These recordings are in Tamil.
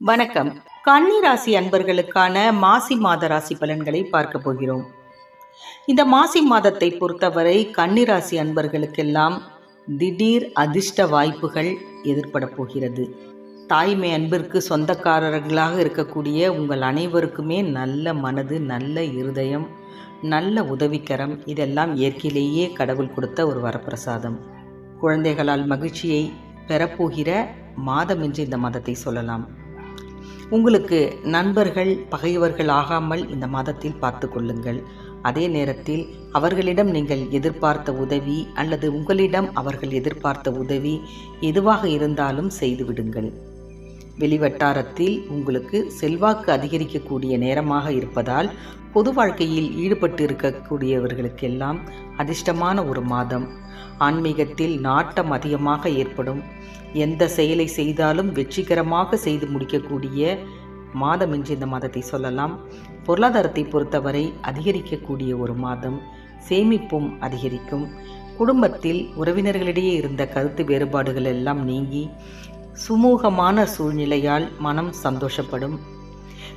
வணக்கம். கன்னிராசி அன்பர்களுக்கான மாசி மாத ராசி பலன்களை பார்க்க போகிறோம். இந்த மாசி மாதத்தை பொறுத்தவரை கன்னிராசி அன்பர்களுக்கெல்லாம் திடீர் அதிர்ஷ்ட வாய்ப்புகள் எதிர்பட போகிறது. தாய்மை அன்பிற்கு சொந்தக்காரர்களாக இருக்கக்கூடிய உங்கள் அனைவருக்குமே நல்ல மனது நல்ல இருதயம் நல்ல உதவிக்கரம் இதெல்லாம் இயற்கையிலேயே கடவுள் கொடுத்த ஒரு வரப்பிரசாதம். குழந்தைகளால் மகிழ்ச்சியை பெறப்போகிற மாதம் என்று இந்த மாதத்தை சொல்லலாம். உங்களுக்கு நண்பர்கள் பகைவர்கள் ஆகாமல் இந்த மாதத்தில் பார்த்து கொள்ளுங்கள். அதே நேரத்தில் அவர்களிடம் நீங்கள் எதிர்பார்த்த உதவி அல்லது உங்களிடம் அவர்கள் எதிர்பார்த்த உதவி எதுவாக இருந்தாலும் செய்துவிடுங்கள். வெளிவட்டாரத்தில் உங்களுக்கு செல்வாக்கு அதிகரிக்கக்கூடிய நேரமாக இருப்பதால் பொது வாழ்க்கையில் ஈடுபட்டு இருக்கக்கூடியவர்களுக்கெல்லாம் அதிர்ஷ்டமான ஒரு மாதம். ஆன்மீகத்தில் நாட்டம் அதிகமாக ஏற்படும். எந்த செயலை செய்தாலும் வெற்றிகரமாக செய்து முடிக்கக்கூடிய மாதம் என்று இந்த மாதத்தை சொல்லலாம். பொருளாதாரத்தை பொறுத்தவரை அதிகரிக்கக்கூடிய ஒரு மாதம். சேமிப்பும் அதிகரிக்கும். குடும்பத்தில் உறவினர்களிடையே இருந்த கருத்து வேறுபாடுகள் எல்லாம் நீங்கி சுமூகமான சூழ்நிலையால் மனம் சந்தோஷப்படும்.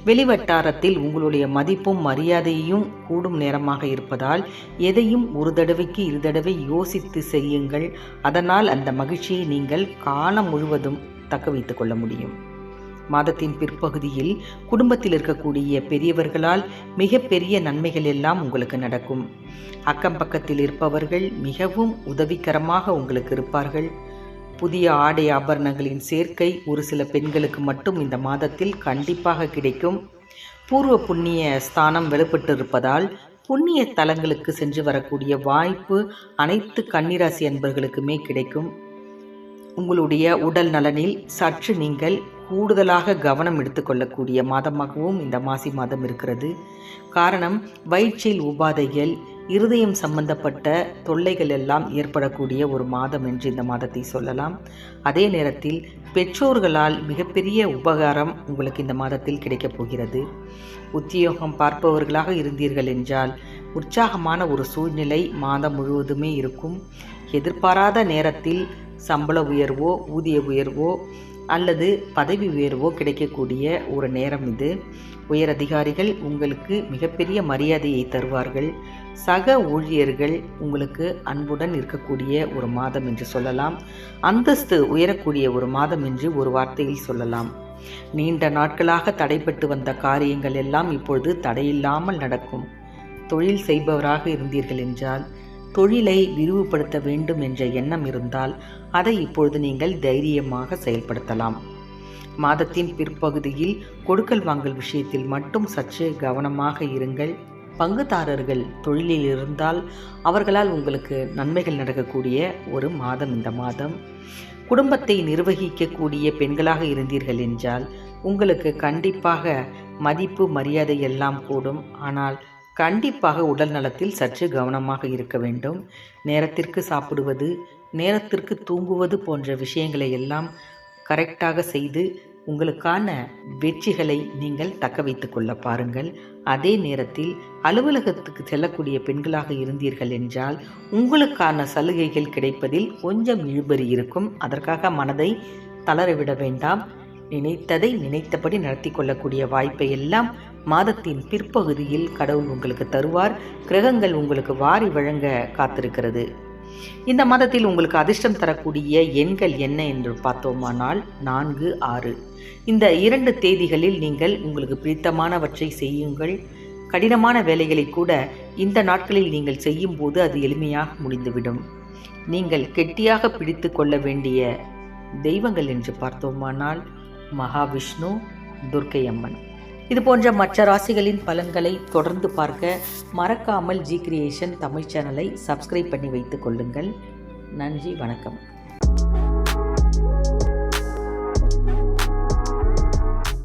வெளிவட்டாரத்தில் உங்களுடைய மதிப்பும் மரியாதையும் கூடும் நேரமாக இருப்பதால் எதையும் ஒரு தடவைக்கு இரு தடவை யோசித்து செய்யுங்கள். அதனால் அந்த மகிழ்ச்சியை நீங்கள் காலம் முழுவதும் தக்க வைத்துக் கொள்ள முடியும். மாதத்தின் பிற்பகுதியில் குடும்பத்தில் இருக்கக்கூடிய பெரியவர்களால் மிகப்பெரிய நன்மைகள் எல்லாம் உங்களுக்கு நடக்கும். அக்கம் பக்கத்தில் இருப்பவர்கள் மிகவும் உதவிகரமாக உங்களுக்கு இருப்பார்கள். புதிய ஆடை ஆபரணங்களின் சேர்க்கை ஒரு சில பெண்களுக்கு மட்டும் இந்த மாதத்தில் கண்டிப்பாக கிடைக்கும். பூர்வ புண்ணிய ஸ்தானம் வெளிப்பட்டிருப்பதால் புண்ணிய தலங்களுக்கு சென்று வரக்கூடிய வாய்ப்பு அனைத்து கன்னிராசி அன்பர்களுக்குமே கிடைக்கும். உங்களுடைய உடல் நலனில் சற்று நீங்கள் கூடுதலாக கவனம் எடுத்துக்கொள்ளக்கூடிய மாதமாகவும் இந்த மாசி மாதம் இருக்கிறது. காரணம் வயிற்றில் உபாதைகள் இருதயம் சம்பந்தப்பட்ட தொல்லைகள் எல்லாம் ஏற்படக்கூடிய ஒரு மாதம் என்று இந்த மாதத்தை சொல்லலாம். அதே நேரத்தில் பெற்றோர்களால் மிகப்பெரிய உபகாரம் உங்களுக்கு இந்த மாதத்தில் கிடைக்கப் போகிறது. உத்தியோகம் பார்ப்பவர்களாக இருந்தீர்கள் என்றால் உற்சாகமான ஒரு சூழ்நிலை மாதம் முழுவதுமே இருக்கும். எதிர்பாராத நேரத்தில் சம்பள உயர்வோ ஊதிய உயர்வோ அல்லது பதவி உயர்வோ கிடைக்கக்கூடிய ஒரு நேரம் இது. உயர் அதிகாரிகள் உங்களுக்கு மிகப்பெரிய மரியாதையை தருவார்கள். சக ஊழியர்கள் உங்களுக்கு அன்புடன் இருக்கக்கூடிய ஒரு மாதம் என்று சொல்லலாம். அந்தஸ்து உயரக்கூடிய ஒரு மாதம் என்று ஒரு வார்த்தையில் சொல்லலாம். நீண்ட நாட்களாக தடைப்பட்டு வந்த காரியங்கள் எல்லாம் இப்பொழுது தடையில்லாமல் நடக்கும். தொழில் செய்பவராக இருந்தீர்கள் என்றால் தொழிலை விரிவுபடுத்த வேண்டும் என்ற எண்ணம் இருந்தால் அதை இப்பொழுது நீங்கள் தைரியமாக செயல்படுத்தலாம். மாதத்தின் பிற்பகுதியில் கொடுக்கல் வாங்கல் விஷயத்தில் மட்டும் சற்று கவனமாக இருங்கள். பங்குதாரர்கள் தொழிலில் இருந்தால் அவர்களால் உங்களுக்கு நன்மைகள் நடக்கக்கூடிய ஒரு மாதம் இந்த மாதம். குடும்பத்தை நிர்வகிக்கக்கூடிய பெண்களாக இருந்தீர்கள் என்றால் உங்களுக்கு கண்டிப்பாக மதிப்பு மரியாதை எல்லாம் கூடும். ஆனால் கண்டிப்பாக உடல் நலத்தில் சற்று கவனமாக இருக்க வேண்டும். நேரத்திற்கு சாப்பிடுவது நேரத்திற்கு தூங்குவது போன்ற விஷயங்களை எல்லாம் கரெக்டாக செய்து உங்களுக்கான வெற்றிகளை நீங்கள் தக்க வைத்து கொள்ள பாருங்கள். அதே நேரத்தில் அலுவலகத்துக்கு செல்லக்கூடிய பெண்களாக இருந்தீர்கள் என்றால் உங்களுக்கான சலுகைகள் கிடைப்பதில் கொஞ்சம் இழுபறி இருக்கும். அதற்காக மனதை தளரவிட வேண்டாம். நினைத்ததை நினைத்தபடி நடத்தி கொள்ளக்கூடிய வாய்ப்பை எல்லாம் மாதத்தின் பிற்பகுதியில் கடவுள் உங்களுக்கு தருவார் கிரகங்கள் உங்களுக்கு வாரி வழங்க காத்திருக்கிறது. இந்த மாதத்தில் உங்களுக்கு அதிர்ஷ்டம் தரக்கூடிய எண்கள் என்ன என்று பார்த்தோமானால் நான்கு ஆறு. இந்த இரண்டு தேதிகளில் நீங்கள் உங்களுக்கு பிடித்தமானவற்றை செய்யுங்கள். கடினமான வேலைகளை கூட இந்த நாட்களில் நீங்கள் செய்யும் போது அது எளிமையாக முடிந்துவிடும். நீங்கள் கெட்டியாக பிடித்து கொள்ள வேண்டிய தெய்வங்கள் என்று பார்த்தோமானால் மகாவிஷ்ணு துர்க்கை அம்மன் இது போன்ற மற்ற ராசிகளின் பலன்களை தொடர்ந்து பார்க்க மறக்காமல் ஜி கிரியேஷன் தமிழ் சேனலை சப்ஸ்கிரைப் பண்ணி வைத்துக் கொள்ளுங்கள். நன்றி வணக்கம்.